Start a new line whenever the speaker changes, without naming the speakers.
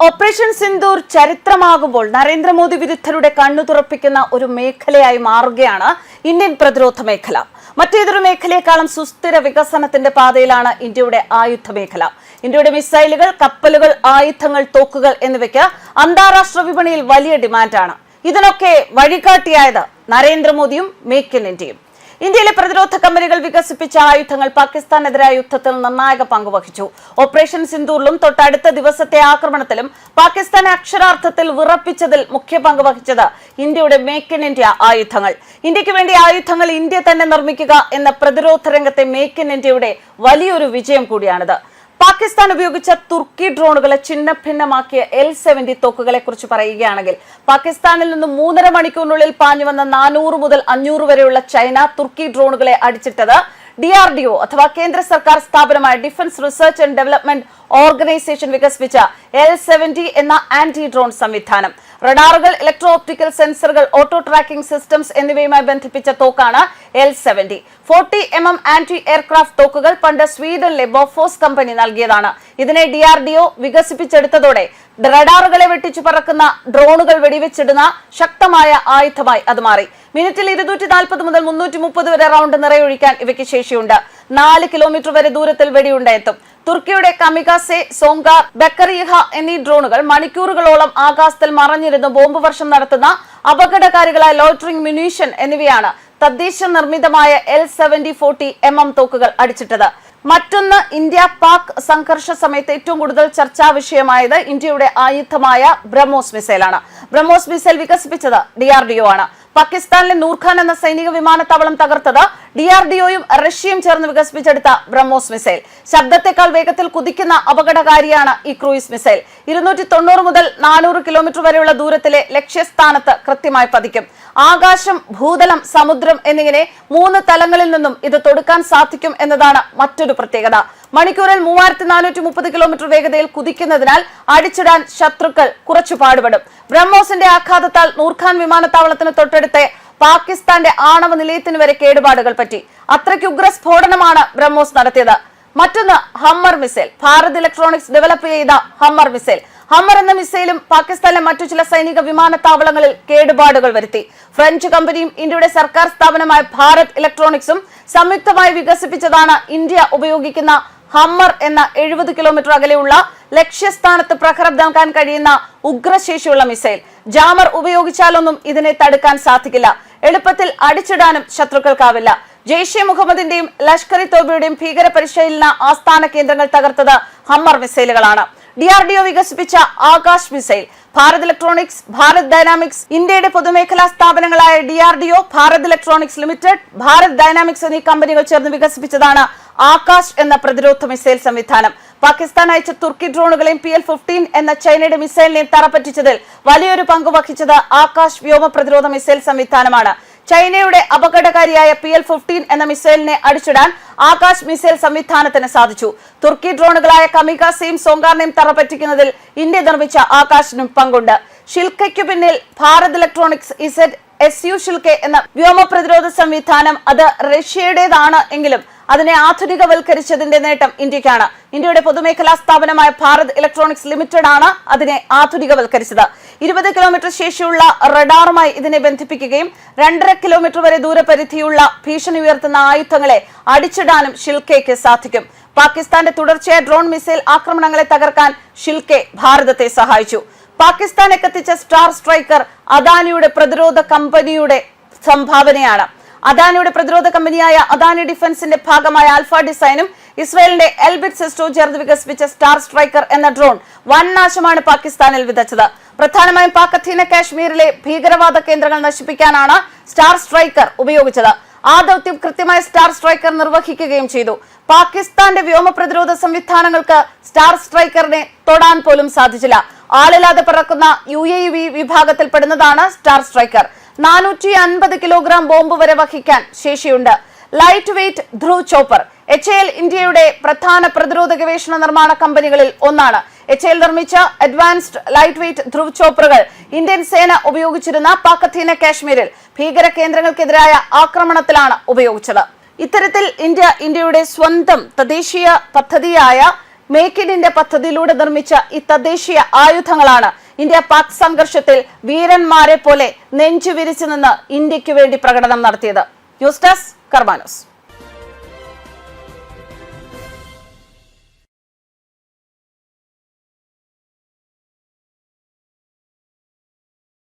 Operation Sindoor ചരിത്രമാകുമ്പോൾ നരേന്ദ്രമോദി വിരുദ്ധരുടെ കണ്ണു തുറപ്പിക്കുന്ന ഒരു മേഖലയായി മാറുകയാണ് ഇന്ത്യൻ പ്രതിരോധ മേഖല. മറ്റേതൊരു മേഖലയെക്കാളും സുസ്ഥിര വികസനത്തിന്റെ പാതയിലാണ് ഇന്ത്യയുടെ ആയുധ മേഖല. ഇന്ത്യയുടെ മിസൈലുകൾ കപ്പലുകൾ ആയുധങ്ങൾ തോക്കുകൾ എന്നിവയ്ക്ക് അന്താരാഷ്ട്ര വിപണിയിൽ വലിയ ഡിമാൻഡാണ്. ഇതിനൊക്കെ വഴികാട്ടിയായത് നരേന്ദ്രമോദിയും മേക്ക് ഇൻ ഇന്ത്യയും. ഇന്ത്യയിലെ പ്രതിരോധ കമ്പനികൾ വികസിപ്പിച്ച ആയുധങ്ങൾ പാകിസ്ഥാനെതിരായ യുദ്ധത്തിൽ നിർണായക പങ്കുവഹിച്ചു ഓപ്പറേഷൻ സിന്ദൂറിലും തൊട്ടടുത്ത ദിവസത്തെ ആക്രമണത്തിലും പാകിസ്ഥാൻ അക്ഷരാർത്ഥത്തിൽ വിറപ്പിച്ചതിൽ മുഖ്യ പങ്ക് വഹിച്ചത് ഇന്ത്യയുടെ മേക്ക് ഇൻ ഇന്ത്യ ആയുധങ്ങൾ. ഇന്ത്യയ്ക്ക് വേണ്ടി ആയുധങ്ങൾ ഇന്ത്യ തന്നെ നിർമ്മിക്കുക എന്ന പ്രതിരോധ രംഗത്തെ മേക്ക് ഇൻ ഇന്ത്യയുടെ വലിയൊരു വിജയം കൂടിയാണിത്. പാകിസ്ഥാൻ ഉപയോഗിച്ച തുർക്കി ഡ്രോണുകളെ ചിഹ്ന ഭിന്നമാക്കിയ എൽ സെവന്റി തോക്കുകളെ കുറിച്ച് പറയുകയാണെങ്കിൽ പാകിസ്ഥാനിൽ നിന്ന് മൂന്നര മണിക്കൂറിനുള്ളിൽ പാഞ്ഞു വന്ന നാനൂറ് മുതൽ അഞ്ഞൂറ് വരെയുള്ള ചൈന തുർക്കി ഡ്രോണുകളെ അടിച്ചിട്ടത് ഡി ആർ അഥവാ കേന്ദ്ര സർക്കാർ സ്ഥാപനമായ defence research and development organisation വികസിപ്പിച്ച എൽ സെവന്റി എന്ന ആന്റി ഡ്രോൺ സംവിധാനം. റഡാറുകൾ ഇലക്ട്രോ ഓപ്റ്റിക്കൽ സെൻസറുകൾ ഓട്ടോ ട്രാക്കിംഗ് സിസ്റ്റംസ് എന്നിവയുമായി ബന്ധിപ്പിച്ച തോക്കാണ് L seventy forty M M anti aircraft തോക്കുകൾ പണ്ട് സ്വീഡനിലെ ബോഫോസ് കമ്പനി നൽകിയതാണ്. ഇതിനെ ഡിആർഡിഒ വികസിപ്പിച്ചെടുത്തതോടെ റഡാറുകളെ വെട്ടിച്ചു പറക്കുന്ന ഡ്രോണുകൾ വെടിവെച്ചിടുന്ന ശക്തമായ ആയുധമായി അത് മാറി. മിനിറ്റിൽ ഇരുന്നൂറ്റി നാൽപ്പത് മുതൽ മുന്നൂറ്റി മുപ്പത് വരെ റൗണ്ട് നിറയൊഴിക്കാൻ ഇവയ്ക്ക് ശേഷിയുണ്ട്. നാല് കിലോമീറ്റർ വരെ ദൂരത്തിൽ വെടിയുണ്ടെത്തും തുർക്കിയുടെ കമികാസെ സോങ്കാർ ബക്കറിഹ എന്നീ ഡ്രോണുകൾ മണിക്കൂറുകളോളം ആകാശത്തിൽ മറഞ്ഞിരുന്ന് ബോംബ് വർഷം നടത്തുന്ന അപകടകാരികളായ ലോട്ടറിംഗ് മ്യൂണീഷൻ എന്നിവയാണ് തദ്ദേശ നിർമ്മിതമായ L seventy forty M M തോക്കുകൾ അടിച്ചിട്ടത്. മറ്റൊന്ന് ഇന്ത്യ പാക് സംഘർഷ സമയത്ത് ഏറ്റവും കൂടുതൽ ചർച്ചാ വിഷയമായത് ഇന്ത്യയുടെ ആയുധമായ ബ്രഹ്മോസ് മിസൈലാണ്. ബ്രഹ്മോസ് മിസൈൽ വികസിപ്പിച്ചത് ഡി ആർ ഡി ഒ ആണ്. പാകിസ്ഥാനിലെ നൂർഖാൻ എന്ന സൈനിക വിമാനത്താവളം തകർത്തത് ഡി ആർ ഡി ഒയും റഷ്യയും ചേർന്ന് വികസിപ്പിച്ചെടുത്ത ബ്രഹ്മോസ് മിസൈൽ. ശബ്ദത്തെക്കാൾ വേഗത്തിൽ കുതിക്കുന്ന അപകടകാരിയാണ് ഈ ക്രൂയിസ് മിസൈൽ. ഇരുന്നൂറ്റി തൊണ്ണൂറ് മുതൽ നാനൂറ് കിലോമീറ്റർ വരെയുള്ള ദൂരത്തിലെ ലക്ഷ്യസ്ഥാനത്ത് കൃത്യമായി പതിക്കും. ആകാശം ഭൂതലം സമുദ്രം എന്നിങ്ങനെ മൂന്ന് തലങ്ങളിൽ നിന്നും ഇത് തൊടുക്കാൻ സാധിക്കും എന്നതാണ് മറ്റൊരു പ്രത്യേകത. മണിക്കൂറിൽ മൂവായിരത്തി നാനൂറ്റി മുപ്പത് കിലോമീറ്റർ വേഗതയിൽ കുതിക്കുന്നതിനാൽ അടിച്ചിടാൻ ശത്രുക്കൾ കുറച്ചു പാടുപെടും. ബ്രഹ്മോസിന്റെ ആഘാതത്താൽ നൂർഖാൻ വിമാനത്താവളത്തിന് തൊട്ടടുത്തെ പാകിസ്ഥാന്റെ ആണവ നിലയത്തിന് വരെ കേടുപാടുകൾ പറ്റി. അത്രയ്ക്ക് ഉഗ്ര സ്ഫോടനമാണ് ബ്രഹ്മോസ് നടത്തിയത്. മറ്റൊന്ന് Hammer missile. Bharat electronics develop ചെയ്ത ഹമ്മർ മിസൈൽ. ഹമ്മർ എന്ന മിസൈലും പാകിസ്ഥാനിലെ മറ്റു ചില സൈനിക വിമാനത്താവളങ്ങളിൽ കേടുപാടുകൾ വരുത്തി. ഫ്രഞ്ച് കമ്പനിയും ഇന്ത്യയുടെ സർക്കാർ സ്ഥാപനമായ ഭാരത് ഇലക്ട്രോണിക്സും സംയുക്തമായി വികസിപ്പിച്ചതാണ് ഇന്ത്യ ഉപയോഗിക്കുന്ന ഹമ്മർ എന്ന എഴുപത് കിലോമീറ്റർ അകലെയുള്ള ലക്ഷ്യസ്ഥാനത്ത് പ്രഹരം നൽകാൻ കഴിയുന്ന ഉഗ്രശേഷിയുള്ള മിസൈൽ. ജാമർ ഉപയോഗിച്ചാലൊന്നും ഇതിനെ തടുക്കാൻ സാധിക്കില്ല. എളുപ്പത്തിൽ അടിച്ചിടാനും ശത്രുക്കൾക്കാവില്ല. ജെയ്ഷെ മുഹമ്മദിന്റെയും ലഷ്കർ ഇ തോബയുടെയും ഭീകര പരിശീലന ആസ്ഥാന കേന്ദ്രങ്ങൾ തകർത്തത് ഹമ്മർ മിസൈലുകളാണ്. ഡി ആർ ഡി ഒ വികസിപ്പിച്ച Akash missile. Bharat electronics Bharat dynamics ഇന്ത്യയുടെ പൊതുമേഖലാ സ്ഥാപനങ്ങളായ D R D O Bharat electronics limited Bharat dynamics എന്നീ കമ്പനികൾ ചേർന്ന് വികസിപ്പിച്ചതാണ് ആകാശ് എന്ന പ്രതിരോധ മിസൈൽ സംവിധാനം. പാകിസ്ഥാൻ അയച്ച തുർക്കി ഡ്രോണുകളെയും പി എൽ ഫിഫ്റ്റീൻ എന്ന ചൈനയുടെ മിസൈലിനെയും തറപ്പറ്റിച്ചതിൽ വലിയൊരു പങ്ക് വഹിച്ചത് ആകാശ് വ്യോമ പ്രതിരോധ മിസൈൽ സംവിധാനമാണ്. ചൈനയുടെ അപകടകാരിയായ പി എൽ ഫിഫ്റ്റീൻ എന്ന മിസൈലിനെ അടിച്ചിടാൻ ആകാശ് മിസൈൽ സംവിധാനത്തിന് സാധിച്ചു. തുർക്കി ഡ്രോണുകളായ കമികാസയും സോങ്കാറിനെയും തറപ്പറ്റിക്കുന്നതിൽ ഇന്ത്യ നിർമ്മിച്ച ആകാശിനും പങ്കുണ്ട്. ഷിൽക്കയ്ക്കു പിന്നിൽ Bharat electronics Z S U ഷുൽക്കെ എന്ന വ്യോമ പ്രതിരോധ സംവിധാനം അത് റഷ്യയുടേതാണ് എങ്കിലും അതിനെ ആധുനികവൽക്കരിച്ചതിന്റെ നേട്ടം ഇന്ത്യക്കാണ്. ഇന്ത്യയുടെ പൊതുമേഖലാ സ്ഥാപനമായ ഭാരത് ഇലക്ട്രോണിക്സ് ലിമിറ്റഡ് ആണ് അതിനെ ആധുനികവൽക്കരിച്ചത്. ഇരുപത് കിലോമീറ്റർ ശേഷിയുള്ള റഡാറുമായി ഇതിനെ ബന്ധിപ്പിക്കുകയും രണ്ടര കിലോമീറ്റർ വരെ ദൂരപരിധിയുള്ള ഭീഷണി ഉയർത്തുന്ന ആയുധങ്ങളെ അടിച്ചിടാനും ഷിൽക്കയ്ക്ക് സാധിക്കും. പാകിസ്ഥാന്റെ തുടർച്ചയായ ഡ്രോൺ മിസൈൽ ആക്രമണങ്ങളെ തകർക്കാൻ ഷിൽക്കെ ഭാരതത്തെ സഹായിച്ചു. പാകിസ്ഥാനെ കത്തിച്ച സ്റ്റാർ സ്ട്രൈക്കർ അദാനിയുടെ പ്രതിരോധ കമ്പനിയുടെ സംഭാവനയാണ്. അദാനിയുടെ പ്രതിരോധ കമ്പനിയായ അദാനി ഡിഫൻസിന്റെ ഭാഗമായ ആൽഫ ഡിസൈനും ഇസ്രയേലിന്റെ എൽബിറ്റ് സിസ്റ്റോ ചേർന്ന് വികസിപ്പിച്ച സ്റ്റാർ സ്ട്രൈക്കർ എന്ന ഡ്രോൺ വൻ നാശമാണ് പാകിസ്ഥാനിൽ വിതച്ചത്. പ്രധാനമായും പാക് അധീന കാശ്മീരിലെ ഭീകരവാദ കേന്ദ്രങ്ങൾ നശിപ്പിക്കാനാണ് സ്റ്റാർ സ്ട്രൈക്കർ ഉപയോഗിച്ചത്. ആ ദൗത്യം കൃത്യമായി സ്റ്റാർ സ്ട്രൈക്കർ നിർവഹിക്കുകയും ചെയ്തു. പാകിസ്ഥാന്റെ വ്യോമ പ്രതിരോധ സംവിധാനങ്ങൾക്ക് സ്റ്റാർ സ്ട്രൈക്കറിനെ തൊടാൻ പോലും സാധിച്ചില്ല. ആളില്ലാതെ പിറക്കുന്ന യു എ വി വിഭാഗത്തിൽപ്പെടുന്നതാണ് സ്റ്റാർ സ്ട്രൈക്കർ. നാനൂറ്റി അൻപത് കിലോഗ്രാം ബോംബ് വരെ വഹിക്കാൻ ശേഷിയുണ്ട്. Light weight Dhruv chopper H L ഇന്ത്യയുടെ പ്രധാന പ്രതിരോധ ഗവേഷണ നിർമ്മാണ കമ്പനികളിൽ ഒന്നാണ്. എച്ച് എൽ നിർമ്മിച്ച അഡ്വാൻസ്ഡ് ലൈറ്റ് വെയ്റ്റ് ധ്രുവ് ചോപ്പറുകൾ ഇന്ത്യൻ സേന ഉപയോഗിച്ചിരുന്ന പാക്കത്തീന കാശ്മീരിൽ ഭീകര കേന്ദ്രങ്ങൾക്കെതിരായ ആക്രമണത്തിലാണ് ഉപയോഗിച്ചത്. ഇത്തരത്തിൽ ഇന്ത്യ ഇന്ത്യയുടെ സ്വന്തം തദ്ദേശീയ പദ്ധതിയായ മേക്ക് ഇൻ ഇന്ത്യ പദ്ധതിയിലൂടെ നിർമ്മിച്ച ഈ തദ്ദേശീയ ആയുധങ്ങളാണ് ഇന്ത്യ പാക് സംഘർഷത്തിൽ വീരന്മാരെ പോലെ നെഞ്ചു വിരിച്ചു നിന്ന് ഇന്ത്യയ്ക്ക് വേണ്ടി പ്രകടനം നടത്തിയത്. News desk കർമാനോസ്